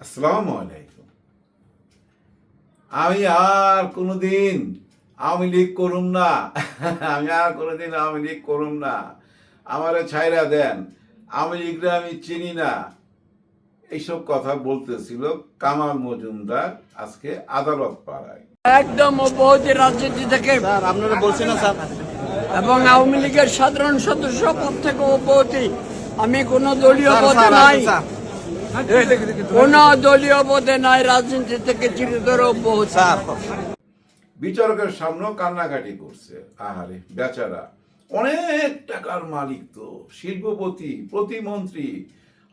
আসসালামু আলাইকুম। আমি আর কোনোদিন আওয়ামী লীগ করুম না। আমি আর কোনোদিন আওয়ামী লীগ করুম না। আমারে ছাইরা দেন। আওয়ামী লীগরা আমি চিনি না। এইসব কথা বলতেছিল কামাল মজুমদার আজকে আদালত পাড়ায়। একদম অব্যাহতি রাজনীতি থেকে আপনারা বলছেন না স্যার? এবং আওয়ামী লীগের সাধারণ সদস্য পদ থেকে অব্যাহতি আমি কোনো দলীয় পদে নাই। স্যার, কোন দলীয় নাই, রাজনীতি থেকে চিরতর বিচারকের সামনেও কান্নাকাটি করছে। আহারে, বেচারা। অনেক টাকার মালিক তো, শিল্পপতি, প্রতিমন্ত্রী,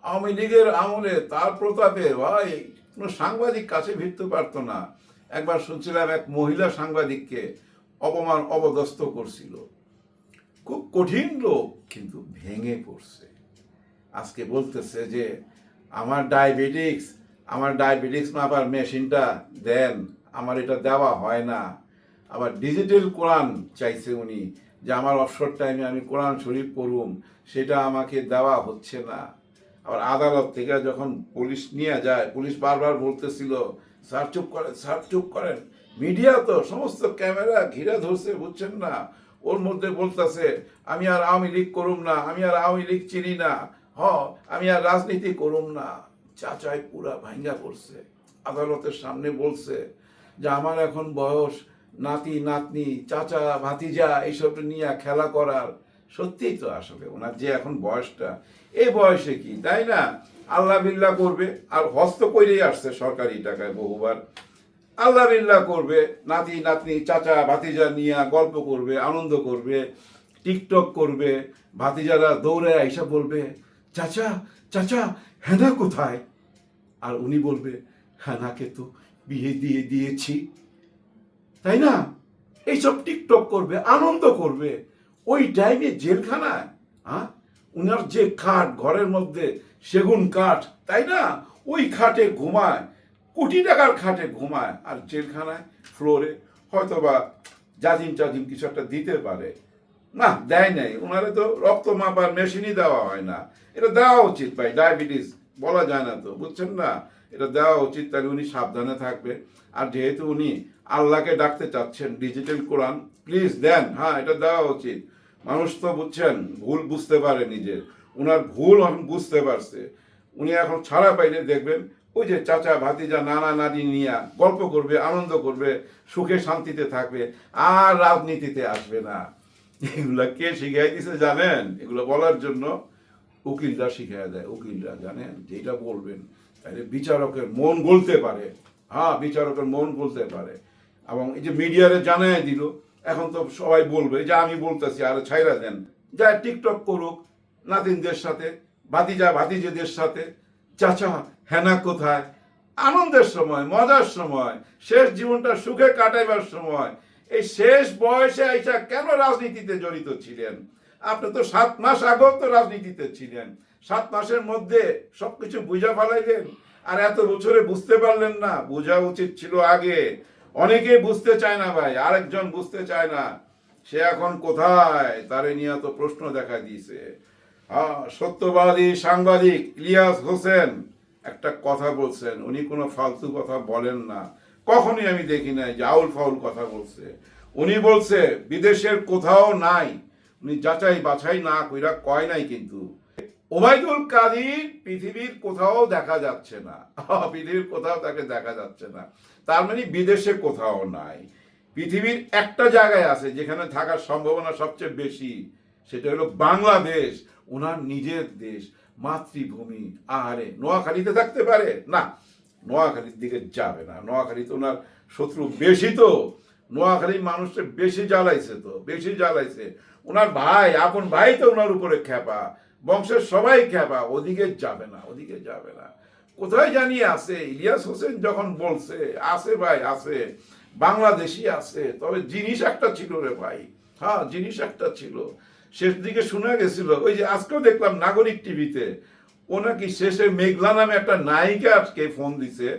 আওয়ামী লীগের আমলে, তার প্রতাপে, ভাই, কোনো সাংবাদিক কাছে ভিড়তে পারতো না। একবার শুনছিলাম এক মহিলা সাংবাদিককে অপমান অবদস্ত করছিল। খুব কঠিন লোক, কিন্তু ভেঙে পড়ছে। আজকে বলতেছে যে আমার ডায়াবেটিক্স আমার ডায়াবেটিক্স মাপার মেশিনটা দেন, আমার এটা দেওয়া হয় না। আবার ডিজিটাল কোরআন চাইছে উনি, যে আমার অবসর টাইমে আমি কোরআন শরীফ পড়ুম, সেটা আমাকে দেওয়া হচ্ছে না। আবার আদালত থেকে যখন পুলিশ নিয়ে যায়, পুলিশ বারবার বলতেছিল, স্যার চুপ করেন, স্যার চুপ করেন। মিডিয়া তো, সমস্ত ক্যামেরা ঘিরে ধরছে, বুঝছেন না? ওর মধ্যে বলতেছে, আমি আর আওয়ামী লীগ করুম না, আমি আর আওয়ামী লীগ চিনি না। হ আমি আর রাজনীতি করুম না। চাচাই পুরা ভাঙ্গা পড়ছে আদালতের সামনে বলছে যে, আমার এখন বয়স নাতি, নাতনি, চাচা, ভাতিজা, এইসব নিয়ে খেলা করার সত্যিই তো আসলে ওনার যে এখন বয়সটা। এই বয়সে কি, তাই না? আল্লাহ বিল্লাহ করবে। আর হস্ত কইরেই আসছে সরকারি টাকায় বহুবার। আল্লাহ বিল্লাহ করবে, নাতি, নাতনি, চাচা, ভাতিজা নিয়ে গল্প করবে, আনন্দ করবে, টিকটক করবে, ভাতিজারা দৌড়ে আইসা বলবে চাচা চাচা, হেনা কোথায়? আর উনি বলবে, হেনাকে তো বিয়ে দিয়ে দিয়েছি। তাই না? এইসব টিকটক করবে, আনন্দ করবে। ওই টাইমে জেলখানায় হ্যাঁ উনার যে খাট, ঘরের মধ্যে সেগুন কাঠ, তাই না? ওই খাটে ঘুমায়, কোটি টাকার খাটে ঘুমায়। আর জেলখানায়, ফ্লোরে হয়তোবা জাজিম টাজিম কিছু একটা দিতে পারে। না, দেয় নাই। ওনারে তো রক্ত মাপার মেশিনই দেওয়া হয় না। এটা দেওয়া উচিত ভাই ডায়াবেটিস বলা যায় না তো, বুঝছেন না? এটা দেওয়া উচিত, তাহলে উনি সাবধানে থাকবে। আর যেহেতু উনি আল্লাহকে ডাকতে চাচ্ছেন ডিজিটাল কোরআন প্লিজ দেন। হ্যাঁ এটা দেওয়া উচিত। মানুষ তো বুঝছেন, ভুল বুঝতে পারে নিজের। ওনার ভুল এখন বুঝতে পারছে। উনি এখন ছাড়া পাইলে দেখবেন, ওই যে চাচা, ভাতিজা, নানা, নানি নিয়া গল্প করবে, আনন্দ করবে, সুখে শান্তিতে থাকবে, আর রাজনীতিতে আসবে না। এগুলা কে শিখাই দিছে জানেন? এগুলো বলার জন্য উকিলরা শিখাই দেয়। উকিলরা জানেন যেটা বলবেন তাহলে বিচারকের মন গলতে পারে। হ্যাঁ বিচারকের মন গলতে পারে। এবং এই যে মিডিয়ারে জানাই দিল, এখন তো সবাই বলবে যে আমি বলতেছি, আর ছাইরা দেন। যা টিকটক করুক, নাতিনদের সাথে, ভাতিজা, ভাতিজেদের সাথে, চাচা, হেনা কোথায়? আনন্দের সময়, মজার সময়, শেষ জীবনটা সুখে কাটাইবার সময় এই শেষ বয়সে আইসা কেন রাজনীতিতে জড়িত ছিলেন? আপনি তো সাত মাস আগেও তো রাজনীতিতে ছিলেন। সাত মাসের মধ্যে সবকিছু বুঝা ফেলাইলেন। আর এত বছরে বুঝতে পারলেন না, বোঝা উচিত ছিল আগে। অনেকে বুঝতে চায় না ভাই, আরেকজন বুঝতে চায় না, সে এখন কোথায়? তারে নিয়ে তো প্রশ্ন দেখা দিয়েছে। সত্যবাদী সাংবাদিক ইলিয়াস হোসেন একটা কথা বলছেন। উনি কোনো ফালতু কথা বলেন না। কখনই আমি দেখি নাই যে আউল ফাউল কথা বলছে। উনি বলছে, বিদেশের কোথাও নাই। উনি যাচাই বাছাই না কইরা কয় নাই কিন্তু। ওবায়দুল কাদির পৃথিবীর কোথাও দেখা যাচ্ছে না। পৃথিবীর কোথাও তাকে দেখা যাচ্ছে না। তার মানে বিদেশে কোথাও নাই। পৃথিবীর একটা জায়গায় আছে যেখানে থাকার সম্ভাবনা সবচেয়ে বেশি। সেটা হলো বাংলাদেশ। ওনার নিজের দেশ, মাতৃভূমি। আহারে, নোয়াখালীতে থাকতে পারে? না। নোয়াখালীর দিকে যাবে না। নোয়াখালীতে ওনার শত্রু বেশি তো। নোয়াখালীর মানুষকে বেশি জ্বালাইছে তো, বেশি জ্বালাইছে। ওনার ভাই, আপন ভাই তো ওনার উপরে খেপা বংশের সবাই খেপা ওদিকে যাবে না, ওদিকে যাবে না। কোথায় জানি আছে, ইলিয়াস হোসেন যখন বলছে, আছে ভাই, আছে। বাংলাদেশি আছে, তবে জিনিস একটা ছিল রে ভাই। হ্যাঁ জিনিস একটা ছিল। শেষ দিকে শোনা গেছিল, ওই যে আজকেও দেখলাম নাগরিক টিভিতে ও নাকি শেষে মেঘলা নামে একটা নায়িকাকে ফোন দিছে,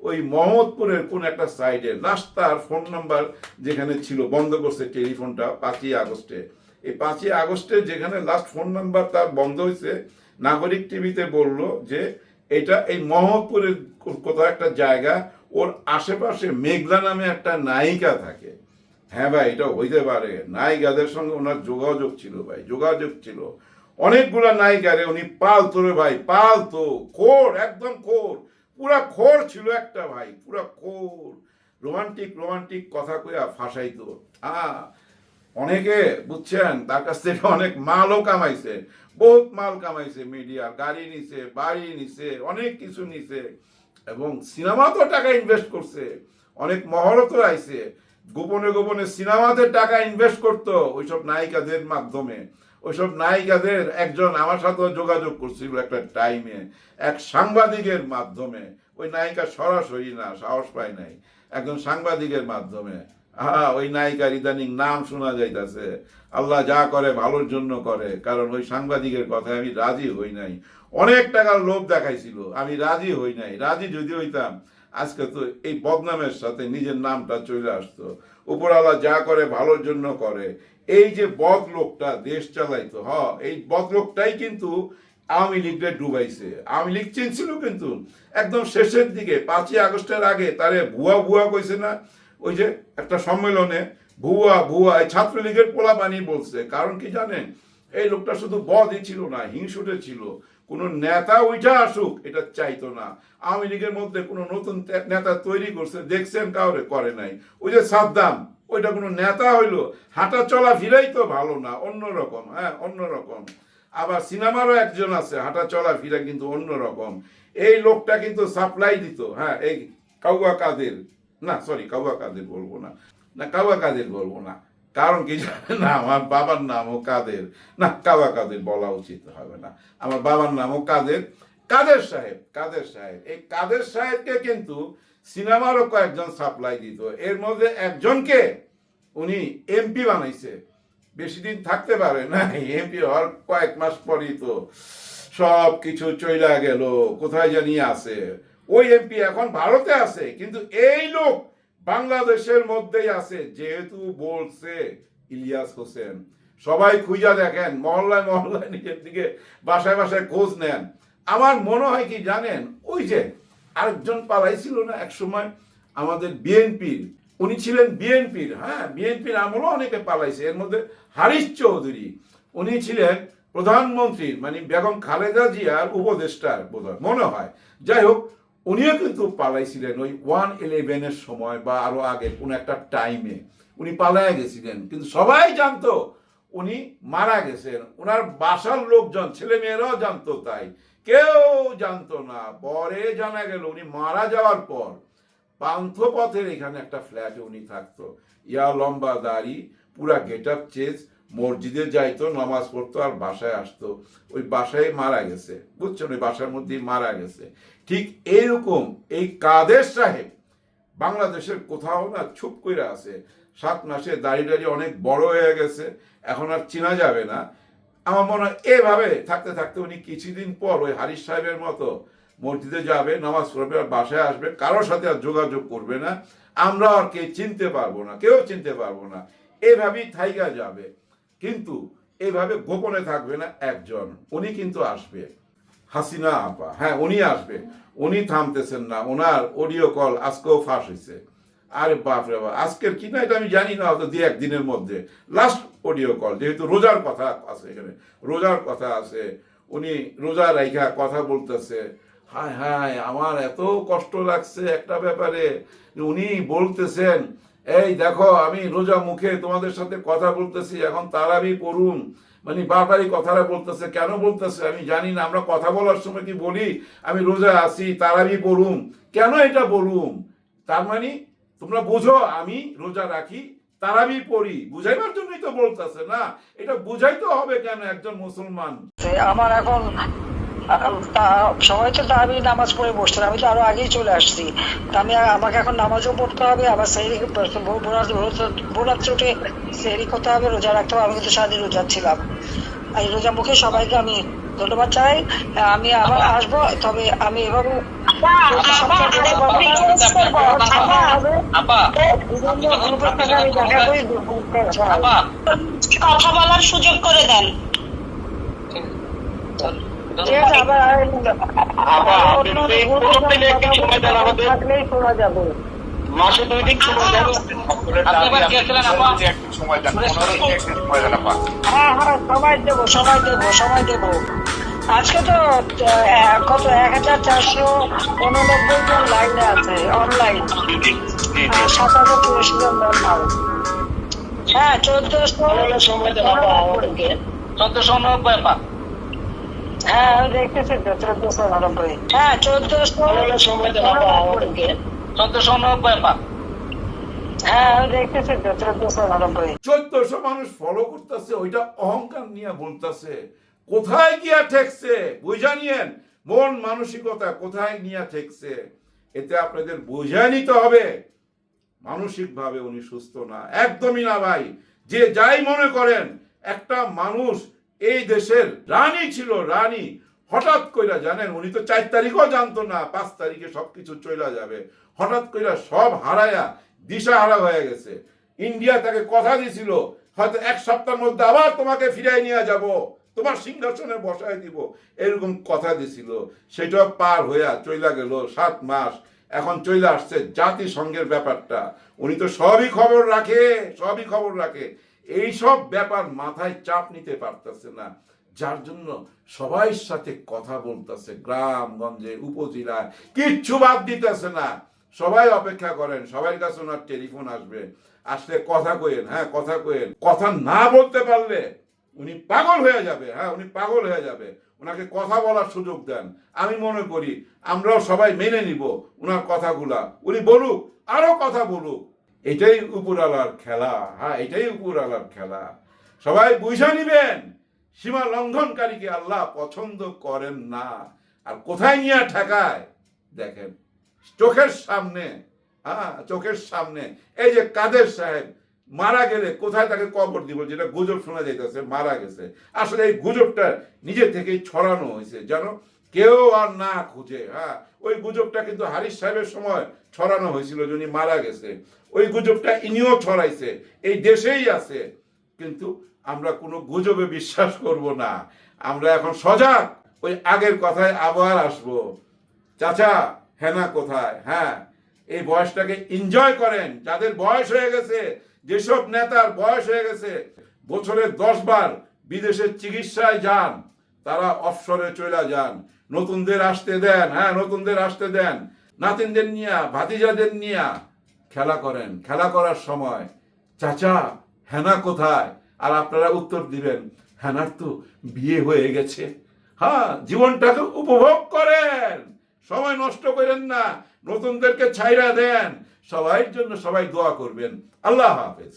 ওই মোহাম্মদপুরের কোন একটা সাইডে। লাস্ট তার ফোন নাম্বার যেখানে ছিল, বন্ধ করছে টেলিফোনটা পাঁচই আগস্টে। এই পাঁচই আগস্টে যেখানে লাস্ট ফোন নাম্বার তার বন্ধ হয়েছে, নাগরিক টিভিতে বলল যে, এটা এই মোহাম্মদপুরের কোথাও একটা জায়গা, ওর আশেপাশে মেঘলা নামে একটা নায়িকা থাকে। হ্যাঁ ভাই, এটা হইতে পারে। নায়িকাদের সঙ্গে ওনার যোগাযোগ ছিল ভাই, যোগাযোগ ছিল। অনেকগুলা নায়িকারে উনি পালতো রে ভাই, পালতো। খোর, একদম খোর। পুরা খোর ছিল একটা ভাই, পুরা খোর। রোমান্টিক রোমান্টিক কথা কইয়া ফাঁসাইতো। হ্যাঁ অনেকে বুঝছেন, তার কাছ থেকে অনেক মালও কামাইছে, বহুত মাল কামাইছে মিডিয়ার গাড়ি নিছে, বাড়ি নিছে, অনেক কিছু নিছে, এবং সিনেমা তো টাকা ইনভেস্ট করছে। অনেক মহরত আইছে। গোপনে গোপনে সিনেমাতে টাকা ইনভেস্ট করতো ওইসব নায়িকাদের মাধ্যমে। ওইসব নায়িকাদের একজন আমার সাথেও যোগাযোগ করছিল একটা টাইমে এক সাংবাদিকের মাধ্যমে। ওই নায়িকা সরাসরি না, সাহস পায় নাই। একজন সাংবাদিকের মাধ্যমে। হ্যাঁ ওই নায়িকার ইদানিং নাম শোনা যাইতাছে। আল্লাহ যা করে ভালোর জন্য করে, কারণ ওই সাংবাদিকের কথায় আমি রাজি হই নাই। অনেক টাকার লোভ দেখাইছিল, আমি রাজি হই নাই, রাজি যদি হইতাম, আজকে তো এই বদনামের সাথে নিজের নামটা চলে আসতো। উপরওয়ালা যা করে ভালোর জন্য করে এই যে বদ লোকটা দেশ চালাইতো, হ, এই বদ লোকটাই কিন্তু আওয়ামী লীগকে ডুবাইছে। আওয়ামী লীগ চিনছিল কিন্তু, একদম শেষের দিকে, পাঁচই আগস্টের আগে তারে ভুয়া ভুয়া কইছে না, ওই যে একটা সম্মেলনে ভুয়া ভুয়া এই ছাত্রলীগের পোলা বানিয়ে বলছে। কারণ কি জানেন, এই লোকটা শুধু বদই ছিল না, হিংসুটে ছিল। কোন নেতা ওইটা আসুক, এটা চাইতো না। আওয়ামী লীগের মধ্যে কোনো নতুন নেতা তৈরি করছে, দেখছেন কাউরে, করে নাই। ওই যে সাদ্দাম ওইটা কোনো নেতা হইল। হাঁটা চলা ফিরাই তো ভালো না অন্যরকম হ্যাঁ অন্যরকম আবার সিনেমারও একজন আছে, হাঁটা চলা ফিরা কিন্তু অন্যরকম এই লোকটা কিন্তু সাপ্লাই দিত হ্যাঁ এই কাউয়া কাদের, না সরি কাউয়া কাদের বলব না। না, কাউয়া কাদের বলব না। কারণ কি না, আমার বাবার নামও কাদের। না কাওয়া কাদের বলা উচিত হবে না। আমার বাবার নামও কাদের? কাদের সাহেব কাদের সাহেব? এই কাদের সাহেবকে কিন্তু সিনেমারও কয়েকজন সাপ্লাই দিত। এর মধ্যে একজনকে উনি এমপি বানাইছে। বেশি দিন থাকতে পারে না এমপি হওয়ার কয়েক মাস পরই তো সব কিছু চইলা গেল। কোথায় জানি আছে। ওই এমপি এখন ভারতে আছে, কিন্তু এই লোক বাংলাদেশের মধ্যেই আছে, যেহেতু বলছে ইলিয়াস হোসেন। সবাই খুঁজা দেখেন, মহল্লায় মহল্লায় নিজের দিকে বাসায় বাসায় খোঁজ নেন। আমার মনে হয় কি জানেন, ওই যে আরেকজন পালাইছিল না এক সময় আমাদের বিএনপির। উনি ছিলেন বিএনপির হ্যাঁ বিএনপির আমলও অনেকে পালাইছে। এর মধ্যে হারিস চৌধুরী, উনি ছিলেন প্রধানমন্ত্রীর মানে বেগম খালেদা জিয়ার উপদেষ্টার বোধহয়, মনে হয়। যাই হোক, উনিও কিন্তু পালাইছিলেন ওই ওয়ান ইলেভেনের সময় বা আরও আগে, কোনো একটা টাইমে। উনি পালায় গেছিলেন, কিন্তু সবাই জানতো উনি মারা গেছেন। ওনার বাসার লোকজন ছেলে মেয়েরাও জানতো তাই। কেউ জানতো না। পরে জানা গেল উনি মারা যাওয়ার পর পান্থপথের এখানে একটা ফ্ল্যাটে উনি থাকতো। ইয়া লম্বা দাড়ি, পুরা গেট আপ চেঞ্জ মসজিদে যাইতো, নামাজ পড়তো আর বাসায় আসতো। ওই বাসায় মারা গেছে, বুঝছেন? ওই বাসার মধ্যেই মারা গেছে। ঠিক এইরকম এই কাদের সাহেব বাংলাদেশের কোথাও না চুপ করে আছে। সাত মাসে দাড়ি দাঁড়িয়ে অনেক বড় হয়ে গেছে, এখন আর চেনা যাবে না। আমার মনে হয় এভাবে থাকতে থাকতে উনি কিছুদিন পর ওই হারিস সাহেবের মতো মসজিদে যাবে, নামাজ পড়বে আর বাসায় আসবে, কারোর সাথে আর যোগাযোগ করবে না। আমরা আর কে চিনতে পারব না, কেউ চিনতে পারব না। এভাবেই থাইগা যাবে। কিন্তু এভাবে গোপনে থাকবে না একজন। উনি কিন্তু আসবে। হাসিনা আপা। হ্যাঁ উনি আসবে। উনি থামতেছেন না। ওনার অডিও কল আজকেও ফাঁস হয়েছে আরে বাপরে বাপ, আজকের কি না এটা আমি জানি না হয়তো দু একদিনের মধ্যে। লাস্ট অডিও কল যেহেতু রোজার কথা আছে এখানে, রোজার কথা আছে, উনি রোজা রাইখা কথা বলতেছে। হায় হায়, আমার এত কষ্ট লাগছে একটা ব্যাপারে। উনি বলতেছেন, এই দেখো, আমি রোজা মুখে তোমাদের সাথে কথা বলতেছি, এখন তারাবি পড়ুন মানে বারবারই কথাটা বলতেছে, কেন বলতেছে? আমি জানি না, আমরা কথা বলার সময় কি বলি? আমি রোজা আসি তারাবি পড়ুম কেন এটা বলুম? তার মানে তোমরা বোঝো, আমি রোজা রাখি তারাবি পড়ি। বুঝাইবার জন্যই তো বলতেছে না, এটা বুঝাইতে হবে কেন একজন মুসলমান? আমার এখন সবাই তো আমি নামাজ পড়ে বসছেন আমি তো আরও আগেই চলে আসছি। তা আমি আমাকে এখন নামাজও পড়তে হবে, আবার সেহরি উঠে সেহরি করতে হবে, রোজা রাখতে হবে, আমি কিন্তু সারাদিন রোজা ছিলাম। আর এই রোজা মুখে সবাইকে আমি ধন্যবাদ চাই আমি আবার আসব তবে আমি এভাবে আপা কথা বলার সুযোগ করে দেন। আবার অন্য শোনা যাবে। মাসে দুই দিন সময় দেন আপনি এবার কে আপা? একটু সময় দেন পনেরো সময় দেন আপা। হ্যাঁ হ্যাঁ সময় দেবো সময় দেবো সময় দেবো। আজকে তো কত এক হাজার চারশো উননব্বই জন লাইনে আছে অনলাইন সাত হাজার তিরিশ জন নর্মাল হ্যাঁ চোদ্দশো চোদ্দশো উননব্বই আপা। হ্যাঁ দেখতেছি তো চোদ্দশো উননব্বই। হ্যাঁ চোদ্দশো চোদ্দশো হ্যাঁ আমি দেখতেছি তো চোদ্দশো চোদ্দশো মানুষ ফলো করতেছে ওইটা অহংকার নিয়ে বলতেছে। কোথায় গিয়া ঠেকছে? বুঝা নিয়েন মন মানসিকতা কোথায় নিয়ে ঠেকছে? এতে আপনাদের বোঝা নিতে হবে। মানসিকভাবে উনি সুস্থ না। একদমই না ভাই। যে যাই মনে করেন একটা মানুষ এই দেশের রানী ছিল রানী। হঠাৎ কইরা জানেন উনি তো চার তারিখও জানতো না পাঁচ তারিখে সবকিছু চলে যাবে। হঠাৎ কইরা সব হারায়া দিশা হারা হয়ে গেছে। ইন্ডিয়া তাকে কথা দিছিল, হয়তো এক সপ্তাহের মধ্যে আবার তোমাকে ফিরাই নিয়ে যাব, তোমার সিংহাসনে বসায় দিব, এরকম কথা দিছিল। সেটা পার হইয়া চইলা গেল সাত মাস। এখন চলে আসছে জাতিসংঘের ব্যাপারটা। উনি তো সবই খবর রাখে, সবই খবর রাখে। এই সব ব্যাপার মাথায় চাপ নিতে পারতেছে না। যার জন্য সবাই সাথে কথা বলতেছে, গ্রামগঞ্জে, উপজেলায়। কিচ্ছু বাদ দিতেছে না। সবাই অপেক্ষা করেন সবার কাছে ওনার টেলিফোন আসবে। আসলে কথা কইেন হ্যাঁ কথা কইেন কথা না বলতে পারলে উনি পাগল হয়ে যাবে হ্যাঁ উনি পাগল হয়ে যাবে। ওনাকে কথা বলার সুযোগ দেন। আমি মনে করি আমরাও সবাই মেনে নিব ওনার কথাগুলা। উনি বলুক, আরও কথা বলুক। এটাই উপরালার খেলা হ্যাঁ এটাই উপরালার খেলা। সবাই বুঝে নিবেন, সীমা লঙ্ঘনকারীকে আল্লাহ পছন্দ করেন না। আর কোথায় নিয়ে ঠেকায়? দেখেন। চোখের সামনে হ্যাঁ চোখের সামনে। এই যে কাদের সাহেব মারা গেলে কোথায় তাকে কবর দিব? যেটা গুজব শোনা যাইতেছে, মারা গেছে। আসলে এই গুজবটা নিজে থেকেই ছড়ানো হয়েছে, যেন কেউ আর না খুঁজে হ্যাঁ। ওই গুজবটা কিন্তু হারিস সাহেবের সময় ছড়ানো হয়েছিল, যিনি মারা গেছে। ওই গুজবটা ইনিও ছড়াইছে, এই দেশেই আছে। কিন্তু আমরা কোনো গুজবে বিশ্বাস করব না। আমরা এখন সজাগ। ওই আগের কথায় আবার আসব। চাচা হেনা কোথায়? হ্যাঁ এই বয়সটাকে এনজয় করেন। যাদের বয়স হয়ে গেছে, যেসব নেতার বয়স হয়ে গেছে, বছরে দশ বার বিদেশের চিকিৎসায় যান, তারা অফসরে চলে যান। নতুনদের আসতে দেন হ্যাঁ নতুনদের আসতে দেন। নাতিনদের নিয়া, ভাতিজাদের নিয়া খেলা করেন। খেলা করার সময়, চাচা, হেনা কোথায়? আর আপনারা উত্তর দিবেন, হেনার তো বিয়ে হয়ে গেছে। হ্যাঁ জীবনটাকে উপভোগ করেন। সময় নষ্ট করেন না নতুনদেরকে ছাইরা দেন। সবাই জন্য সবাই দোয়া করবেন। আল্লাহ হাফেজ।